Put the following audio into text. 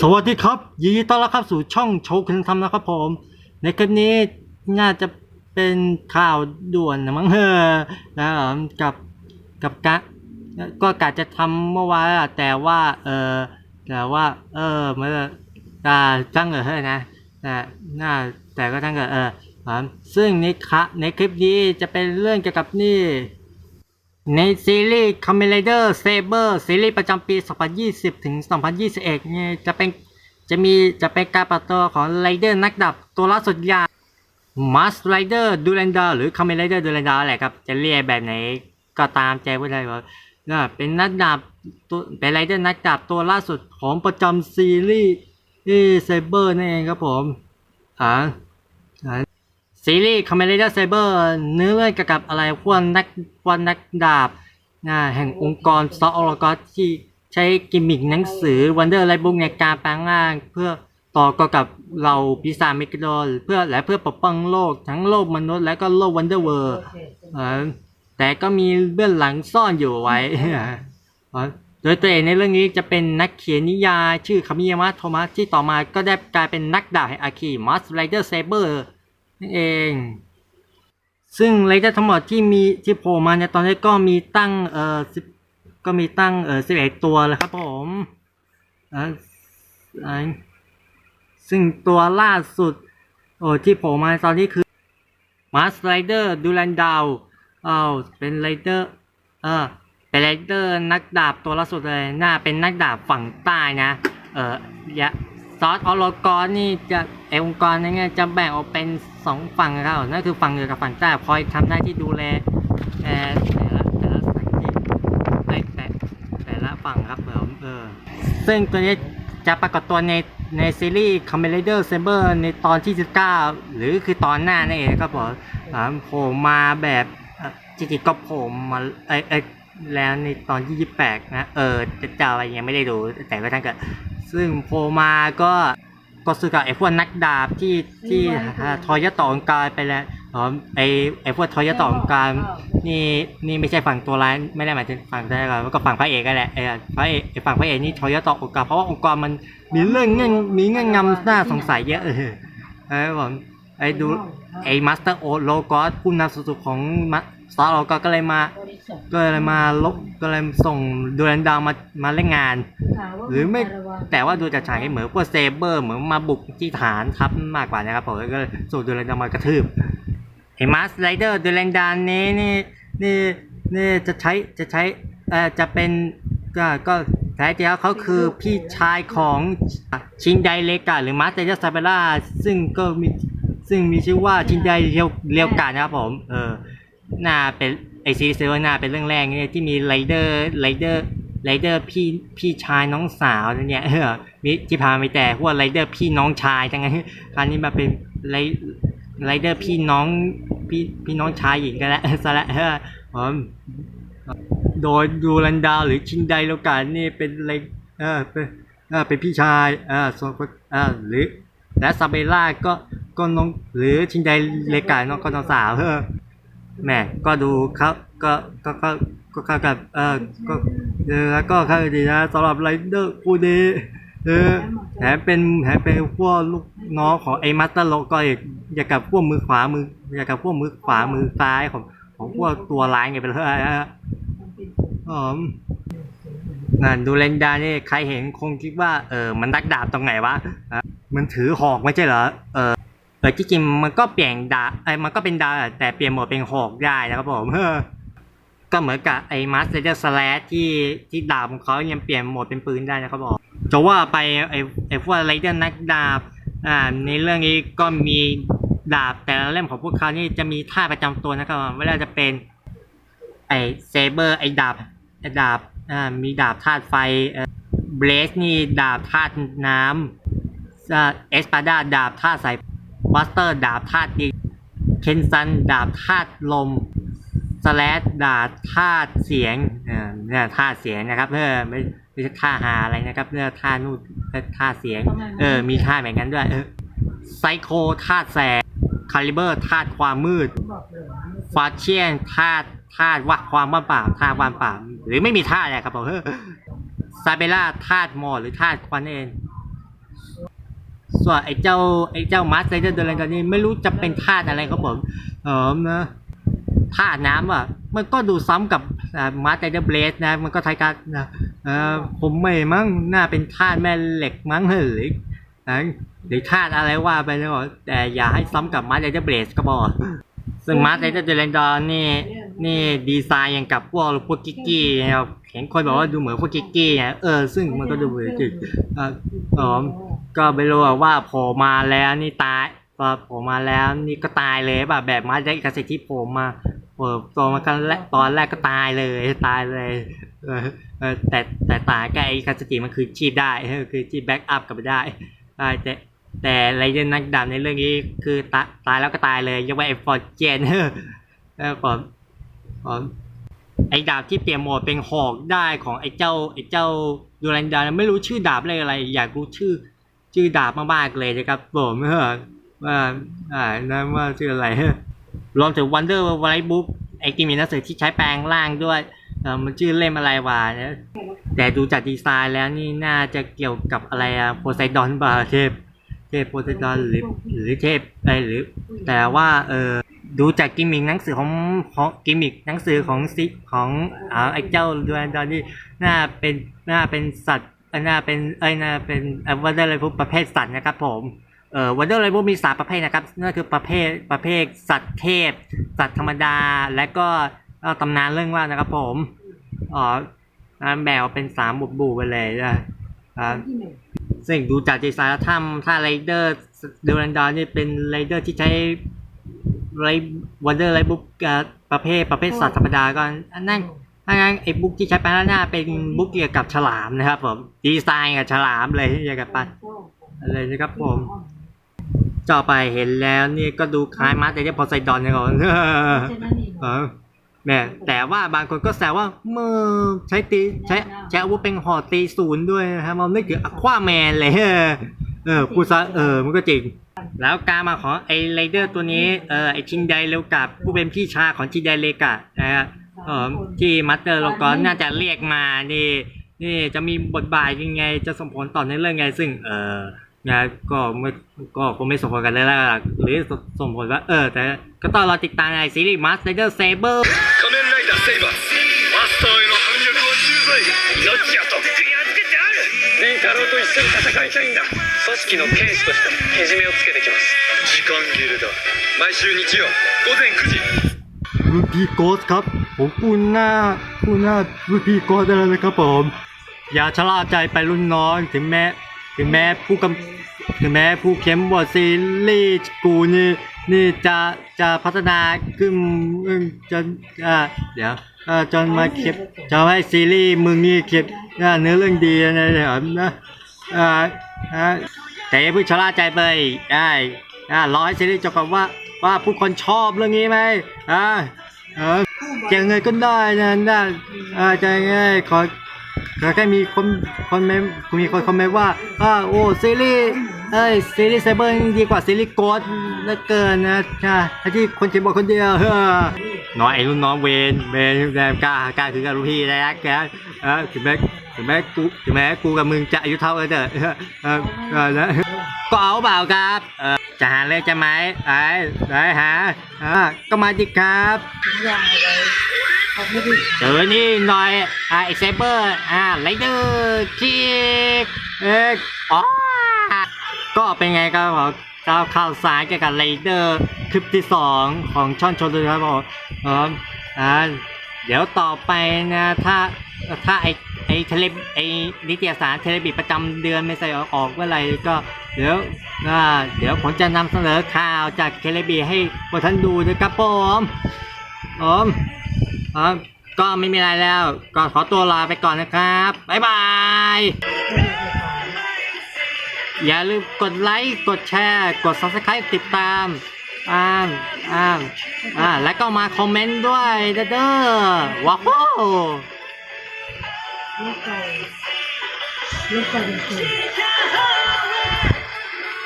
สวัสดีครับ ยินดีต้อนรับเข้าสู่ช่องโชว์คุณธรรมนะครับผม ในคลิปนี้น่าจะเป็นข่าวด่วนนะมั้งเฮ้อนะครับกับกับกะก็กะจะทำเมื่อวานอะแต่ว่า เออแต่ว่า เออเมื่ออ่าตั้งเออเฮ้ยนะแต่น่าแต่ก็ตั้งเออเออครับซึ่งในคะในคลิปนี้จะเป็นเรื่องเกี่ยวกับนี่ ในซีรีส์ Kamen Rider Saber ซีรีส์ประจำปี 2020 ถึง 2021 เนี่ยจะเป็นจะมีจะเป็นการปิดตัวของไรเดอร์นักดับตัวล่าสุดอย่าง Mask Rider d u r a n d a หรือ Kamen Rider d u r a n d a แหละครับ จะเรียกแบบไหนก็ตามใจผู้ใดว่าน่ะเป็นนักดาบตัวเป็นไรเดอร์นักดาบตัวล่าสุดของประจำซีรีส์ที่ Saber นั่นเองครับผมอ่า ซีรีส์ Kamen Rider Saber เนื้อเรื่องเกี่ยวกับอะไรพวกนักพวกนักดาบนะแห่งองค์กรซออลกอที่ใช้กิมมิคหนังสือ Wonder l i g h t Book ในการแปลงร่าง เพื่อต่อกกับเราปีศาจเมกโดนเพื่อและเพื่อปกป้องโลกทั้งโลกมนุษย์และก็โลก Wonder World เออแต่ก็มีเบื้องหลังซ่อนอยู่ไว้ โดยตัวเองในเรื่องนี้จะเป็นนักเขียนนิยายชื่อคามิยามะโทมัสที่ต่อมาก็ได้กลายเป็นนักดาบแห่งอาคีมัสไรเดอร์เซเบอร์ นั่นเอง ซึ่งไรเดอร์ทั้งหมดที่มีที่โผล่มาในตอนนี้ก็มีตั้งเอ่อสิก็มีตั้งเอ่อสิบเอ็ดตัวเลยครับผมอ่าซึ่งตัวล่าสุดโอ้ที่โผล่มาตอนนี้คือมาสไรเดอร์ดูแลนดาวอ้าวเป็นไรเดอร์เออเป็นไรเดอร์นักดาบตัวล่าสุดเลยน่าเป็นนักดาบฝั่งใต้นะ เออยะ ซอสออลกรนี่จะไอองค์กรนี่ไงจะแบ่งออกเป็นสองฝั่งครับนั่นคือฝั่งเหนือกับฝั่งใต้คอยทำหน้าที่ดูแลแต่ละแต่ละสถานที่แต่แต่ละฝั่งครับผมเออซึ่งตัวนี้จะปรากฏตัวในในซีรีส์ Kamen Rider Saber ในตอนที่ 19 หรือคือตอนหน้านั่นเองครับผมโผล่มาแบบจริงๆก็โผล่มาเอยเอแล้วในตอนที่ 28 นะ เออจะจะอะไรยังไม่ได้ดูแต่ก็ทั้งเกิด ซึ่งโผล่มาก็ก็ซื้อกับไอ้พวกนักดาบที่ที่ทอยะต่อองค์การไปแล้วอ๋อไอ้ไอ้พวกทอยะต่อองค์การนี่นี่ไม่ใช่ฝั่งตัวร้ายไม่ได้หมายถึงฝั่งได้หรอกก็ฝั่งพระเอกก็แหละไอ้พระเอกไอ้ฝั่งพระเอกนี่ทอยะต่อองค์การเพราะว่าองค์กรมันมีเรื่องเงื่อนมีเงื่อนงำน่าสงสัยเยอะเออไอ้ผมไอ้ดูไอ้มาสเตอร์โอโลกอสผู้นำสุดๆของมาสตาร์โลกอสก็เลยมา ก็เลยมาลบก็เลยส่งดูแลนดาวมามาเล่นงาน หรือไม่แต่ว่าดูจากฉากให้เหมือนพวกเซเบอร์เหมือนมาบุกที่ฐานทัพมากกว่านะครับผมก็เลยส่งดูแลนดาวมากระทืบไอ้มาสไรเดอร์ดูแลนดาวนี้นี่นี่นี่จะใช้จะใช้เอ่อจะเป็นก็ก็แท้จริงแล้วเขาคือพี่ชายของชินไดเลกาหรือมาสเตอร์ซาเบล่าซึ่งก็มีซึ่งมีชื่อว่าชินไดเรียวเรียวกานะครับผมเออน่าเป็น ไอซีเซเวอร์นาเป็นเรื่องแรกเนี่ยที่มีไรเดอร์ไรเดอร์ไรเดอร์พี่พี่ชายน้องสาวเนี่ยเออมีที่พาไม่แต่พวกไรเดอร์พี่น้องชายทั้งนั้นคราวนี้มาเป็นไรไรเดอร์พี่น้องพี่พี่น้องชายหญิงกันแล้วซะละเออผมโดยดูรันดาวหรือชินไดโลกานี่เป็นไรเออเป็นเออเป็นพี่ชายเออส่วนคนเออหรือและซาเบล่าก็ก็น้องหรือชินไดเลกาน้องก็น้องสาวเออ แหม่ก็ดูเขาก็ก็ก็ก็เข้ากับเออก็เออแล้วก็เข้าดีนะสำหรับไรเดอร์คู่นี้เออแถมเป็นแถมเป็นพวกลูกน้องของไอ้มัตเตอร์โลก็อีกอยากกับพวกมือขวามืออยากกับพวกมือขวามือซ้ายของของพวกตัวร้ายไงไปเลยฮะอ๋อนั่นดูเลนดานี่ใครเห็นคงคิดว่าเออมันดักดาบตรงไหนวะอะมันถือหอกไม่ใช่เหรอเออเออที่จริงมันก็เปลี่ยนดาไอ้มันก็เป็นดาแต่เปลี่ยนโหมดเป็นหอกได้นะครับผมเออก็เหมือนกับไอ้มาสเตอร์สแลชที่ที่ดาบของเขายังเปลี่ยนโหมดเป็นปืนได้นะครับผมจะว่าไปไอ้ไอ้พวกไรเดอร์นักดาบอ่าในเรื่องนี้ก็มีดาบแต่ละเล่มของพวกเขานี่จะมีท่าประจำตัวนะครับผมไม่ว่าจะเป็นไอ้เซเบอร์ไอ้ดาบไอ้ดาบอ่ามีดาบธาตุไฟเบรสนี่ดาบธาตุน้ำเอสปาดาดาบธาตุสาย บัสเตอร์ดาบธาตุดินเคนซันดาบธาตุลมสแลดดาบธาตุเสียงเอ่อเนี่ยธาตุเสียงนะครับเออไม่ไม่ใช่ท่าหาอะไรนะครับเนี่ยท่านู่นธาตุเสียง เออ มีท่าแบบนั้นด้วยเออไซโคธาตุแสงคาลิเบอร์ธาตุความมืดฟาเชียนธาตุธาตุว่าความว่างเปล่าธาตุว่างเปล่าหรือไม่มีท่าอะไรครับผมเออซาเบล่าธาตุหมอกหรือธาตุควันเอง ส่วนไอ้เจ้าไอ้เจ้ามาสเตอร์เดลนกันนี่ไม่รู้จะเป็นธาตุอะไรครับผมเออนะธาตุน้ำอะ มันก็ดูซ้ำกับมาสเตอร์เบลสนะ มันก็ไทยกันนะเออผมไม่มั้งน่าเป็นธาตุแม่เหล็กมั้งเหรือนะหรือธาตุอะไรว่าไปนะบอกแต่อย่าให้ซ้ำกับมาสเตอร์เบลสก็พอซึ่งมาสเตอร์เดลนดอนนี่นี่ดีไซน์อย่างกับพวกพวกกิกกี้นะครับ เห็นคนบอกว่าดูเหมือนพวกกิกกี้นะเออซึ่งมันก็ดูเหมือนกิกเออเอก็ไม่รู้ว่าโผล่มาแล้วนี่ตายพอโผล่มาแล้วนี่ก็ตายเลยแบบแบบมาได้กระสิที่โผล่มาเปิดตัวมากันแรกตอนแรกก็ตายเลยตายเลยเออแต่แต่ตายก็ไอ้คาสติมันคือชีพได้คือชีพแบ็กอัพกลับได้ได้แต่แต่ไรเดนนักดำในเรื่องนี้คือตายตายแล้วก็ตายเลยยกเว้นไอ้ฟอร์เจนเออเออผมผม อ้ดาบที่เปลี่ยนโหมดเป็นหอกได้ของไอ้เจ้าไอ้เจ้าดูรันดาไม่รู้ชื่อดาบอะไรอะไร อยากรู้ชื่อ ชื่อดาบมากๆเลยนะครับผมเออว่าอ่านั่นว่าชื่ออะไรรวมถึง Wonder White Book ไอ้กิมมีหนังสือที่ใช้แปลงร่างด้วยเออมันชื่อเล่มอะไรวะเนี่ยแต่ดูจากดีไซน์แล้วนี่น่าจะเกี่ยวกับอะไรอะโพไซดอนบาเทพเทพโพไซดอนหรือหรือเทพอะไรหรือ แต่ว่าเออ ดูจากกิมมิกหนังสือของของกิมมิกหนังสือของซิของอ่าไอ้เจ้าดวนดอนนี่น่าเป็นน่าเป็นสัตว์น่าเป็นเอ้ยน่าเป็นวันเดอร์อะไรพวกประเภทสัตว์นะครับ ผมเอ่อวันเดอร์ไรพวกมีสามประเภทนะครับนั่นคือประเภทประเภทสัตว์เทพ สัตว์ธรรมดา และก็ตำนานเรื่องว่านะครับ ผมอ๋ออ่าแบ่งเป็นสามบุบบูไปเลยนะครับซึ่งดูจากดีไซน์แล้วถ้าถ้าไรเดอร์เดลันดอนนี่เป็นไรเดอร์ที่ใช้ ไรวันเดอร์ไรบุ๊กประเภทประเภทสัตว์ธรรมดาก็อันนั่นถ้างั้นไอ้บุ๊กที่ใช้ปแล้วหน้าเป็นบุ๊กเกี่ยวกับฉลามนะครับผมดีไซน์กับฉลามเลยเกี่ยวกับปันอะไรนะครับผมจ่อไปเห็นแล้วนี่ก็ดูคล้ายมาแต่ที่พอไซดอนนี่ยก่อนเออแม่แต่ว่าบางคนก็แซวว่าเมื่อใช้ตีใช้ใช้อาวุธเป็นหอตีศูนย์ด้วยนะครับมันนึกถึงอควาแมนเลย เออพูดซะเออมันก็จริง แล้วการมาของไอไรเดอร์ตัวนี้เออไอชินไดเร็วกับผู้เป็นพี่ชายของชินไดเลกะนะฮะเออที่มัตเตอร์โลกอนน่าจะเรียกมานี่นี่จะมีบทบาทยังไงจะส่งผลต่อในเรื่องไง ซึ่งเออนะก็ไม่ก็คงไม่ส่งผลกันเลยละหรือส่งผลว่าเออ แต่ก็ต้องรอติดตามในซีรีส์ Master Rider Saber 仮面ライダーセイバーマスターへの反逆は重罪どっちがとっくに預けてあるリ ン太郎と一緒に戦いたいんだ組織の警視としてけじめをつけてきます時間切れだ毎週日曜午前9時 รุ่นพี่โกสครับ ผมพูดหน้าพูดหน้ารุ่นพี่โกสได้แล้วนะครับผม อย่าชะล่าใจไปรุ่นน้องถึงแม้ ถึงแม้ผู้กำถึงแม้ผู้เขียนบทซีรีส์กูนี่นี่จะจะพัฒนาขึ้นเอิ่มจนอ่าเดี๋ยวเอ่อ จนมาเขียนจะให้ซีรีส์มึงนี่เขียนเนื้อเรื่องดีนะเดี๋ยวนะอ่าอ่าแต่อย่าเพิ่งชะล่าใจไปได้อ่ารอให้ซีรีส์จบก่อนว่าว่าผู้คนชอบเรื่องนี้ไหมอ่าเออจะยังไงก็ได้นะนะอ่าจะยังไงขอแค่มีคนคนเมมมีคนคอมเมนต์ว่าอ่าโอ้ซีรีส์ เอ้ยซีรีส์ไซเบอร์ดีกว่าซีรีส์โกดเหลือเกินนะค่ะที่คนเขียนบทคนเดียวเฮ้อน้อยไอ้รุ่นน้องเวนเวนแรมกล้ากล้าคือกับลูกพี่นะแกเออถึงแม้ถึงแม้กูถึงแม้กูกับมึงจะอายุเท่ากันเถอะเออเออนะก็เอาเปล่าครับเออจะหาเลขจะไหมไอ้ไอ้หาอ่าก็มาดิครับเจอนี่หน่อยอ่าไอเซเบอร์อ่าไรเดอร์คิกเอ็กอ๋อ ก็เป็นไงครับผมข่าวข่าวสารเกี่ยวกับไรเดอร์คลิปที่สองของช่องชนเลยครับผมอ่าเดี๋ยวต่อไปนะถ้าถ้าไอไอเทเลไอนิตยสารเทเลบิประจำเดือนไม่ใส่ออกเมื่อไหร่ก็เดี๋ยวเดี๋ยวผมจะนำเสนอข่าวจากเทเลบิให้พวกท่านดูนะครับผมผมก็ไม่มีอะไรแล้ว ก็ขอตัวลาไปก่อนนะครับ บ๊ายบาย อย่าลืมกดไลค์กดแชร์ กด subscribe ติดตามอ่าอ่าอ่าแล้วก็มาคอมเมนต์ด้วยเด้อว้าวลูกไก่ลูกไก่